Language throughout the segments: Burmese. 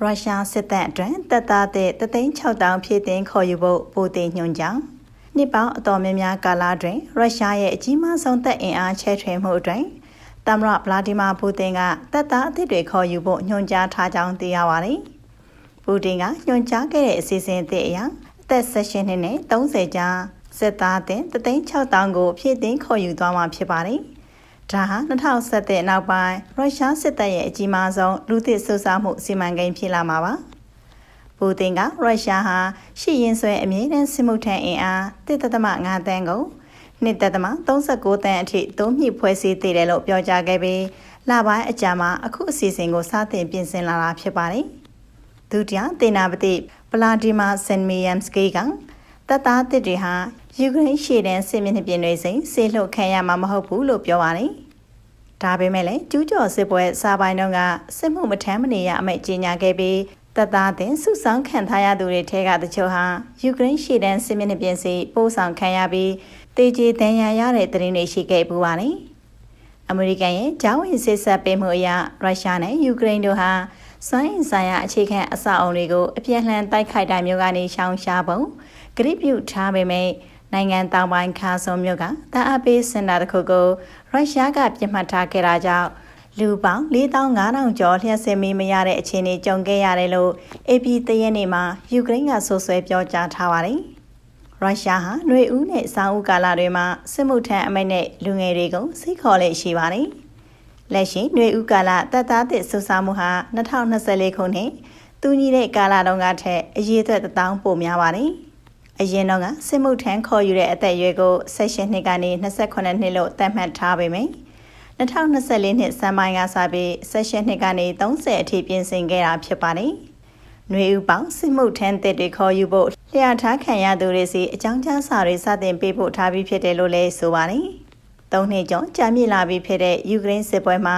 ရုရှားစစ်တပ်အတွက်တပ်သားတဲ့တသိန်း6000ဖြည့်တင်းခေါ်ယူဖို့ပူတင်ညွှန်ကြားနှစ်ပေါင်းအတော်များများကာလတွင်ရုရှားရဲ့အကြီးမားဆုံးတပ်အင်အားချဲ့ထွင်မှုအတွင်းသမ္မတဗလာဒီမာပူတင်ကတပ်သားအသစ်တွေခေါ်ယူဖို့ညွှန်ကြားထားကြောင်းသိရပါတယ်။ပူတင်ကညွှန်ကြားခဲ့တဲ့အစီအစဉ်အသစ်အရအသက်16နှစ်နဲ့30ကြားစစ်သားတဲ့တသိန်း6000ကိုဖြည့်တင်းခေါ်ယူသွားမှာဖြစ်ပါတယ်။ ဒါဟာ2017နောက်ပိုင်းရုရှားစစ်တပ်ရဲ့အကြီးမားဆုံးလူသစ်စုဆောင်းမှုစီမံကိန်းဖြစ်လာမှာပါ။ပူတင်ကရုရှားဟာရှီရင်ဆွဲအမြင့်တန်းစစ်မှုထမ်းအင်အား1.5တန်းကို1.39တန်းအထိတိုးမြှင့်ဖွဲ့စည်းသေးတယ်လို့ပြောကြားခဲ့ပြီးလပိုင်းအကြာမှာအခုအစီအစဉ်ကိုစတင်ပြင်ဆင်လာတာဖြစ်ပါတယ်။ဒုတိယသေနာပတိပလာဒီမာဆန်မီယမ်စကီကတပ်သားတစ်တွေဟာယူကရိန်းရှေ့တန်းစစ်မျက်နှာပြင်တွေစိန်ဆေးလှုပ်ခံရမှာမဟုတ်ဘူးလို့ပြောပါတယ်။ ဒါပေမဲ့လည်းကျူးကျော်စစ်ပွဲစာပိုင်းတုန်းကစစ်မှုမထမ်းမနေရအမိတ်ကြီးညာခဲ့ပြီးတပ်သားတင်စုဆောင်ခံထားရသူတွေထဲကတချို့ဟာယူကရိန်းရှေ့တန်းစစ်မျက်နှာပြင်စီပို့ဆောင်ခံရပြီးတေကျေတန်ရာရတဲ့တရင်တွေရှိခဲ့ပူပါတယ်။အမေရိကန်ရဲ့ဂျာဝင်စစ်ဆက်ပေးမှုအရရုရှားနဲ့ယူကရိန်းတို့ဟာစွမ်းအင်ဆိုင်ရာအခြေခံအဆောက်အုံတွေကိုအပြည့်အလှန်တိုက်ခိုက်တာမျိုးကနေရှောင်ရှားပုံဂရိပြုထားပေမဲ့ နိုင်ငံတောင်ပိုင်းခါဆုံမြို့ကတာအပေးစင်တာတစ်ခုကိုရုရှားကပြစ်မှတ်ထားခဲ့တာကြောင့်လူပေါင်း4500ကျော်လျှက်စင်မီမရတဲ့အခြေအနေကြုံခဲ့ရတယ်လို့ AP တရက်နေ့မှာယူကရိန်းကဆိုဆွဲပြောကြားထားပါတယ်။ရုရှားဟာຫນွေဦးနဲ့စောင်းဦးကာလတွေမှာစစ်မှုထမ်းအမိတ်နဲ့လူငယ်တွေကိုစိတ်ခေါ်လက်ရှိပါတယ်။လက်ရှိຫນွေဦးကာလတပ်သားသစ်စုဆောင်းမှုဟာ2024ခုနှစ်သူညီတဲ့ကာလတုန်းကထက်အရေးအတွက်တောင်းပိုများပါတယ်။ အရင်တော့ကစစ်မှုထမ်းခေါ်ယူတဲ့အသက်အရွယ်ကို16နှစ်ကနေ28နှစ်လို့သတ်မှတ်ထားပေမယ့်2024နှစ်စံပိုင်းကစပြီး16နှစ်ကနေ30အထိပြင်ဆင်ခဲ့တာဖြစ်ပါတယ်။နှွေဦးပေါင်းစစ်မှုထမ်းတဲ့တွေခေါ်ယူဖို့လျှာထားခံရသူတွေစီအကြောင်းကြားစာတွေစတင်ပေးဖို့ထားပြီးဖြစ်တယ်လို့လည်းဆိုပါတယ်။သုံးနှစ်ကျော်ကြာမြင့်လာပြီးဖြစ်တဲ့ယူကရိန်းစစ်ပွဲမှာ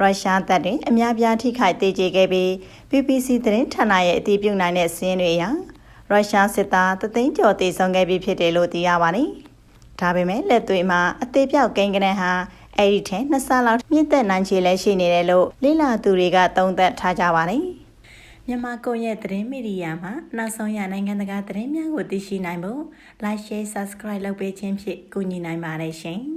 ရုရှားတပ်တွေအများပြားထိခိုက်သေးကျေခဲ့ပြီး BBC သတင်းဌာနရဲ့အတည်ပြုနိုင်တဲ့စာရင်းတွေအရ ရုရှားစစ်သားတသိန်းကျော်တေဆုံးခဲ့ပြီးဖြစ်တယ်လို့သိရပါတယ်။ဒါပေမဲ့လက်သွေးမှာအသေးပြောက်ကိန်းကနန်းဟာအဲ့ဒီထဲနှစ်ဆလောက်မြင့်တက်နိုင်ခြေလည်းရှိနေတယ်လို့လိလာသူတွေကသုံးသပ်ထားကြပါတယ်။မြန်မာကွန်ရက်သတင်းမီဒီယာမှာနောက်ဆုံးရနိုင်ငံတကာသတင်းများကိုသိရှိနိုင်ဖို့ Like Share Subscribe လုပ်ပေးခြင်းဖြင့်ကူညီနိုင်ပါတယ်ရှင်။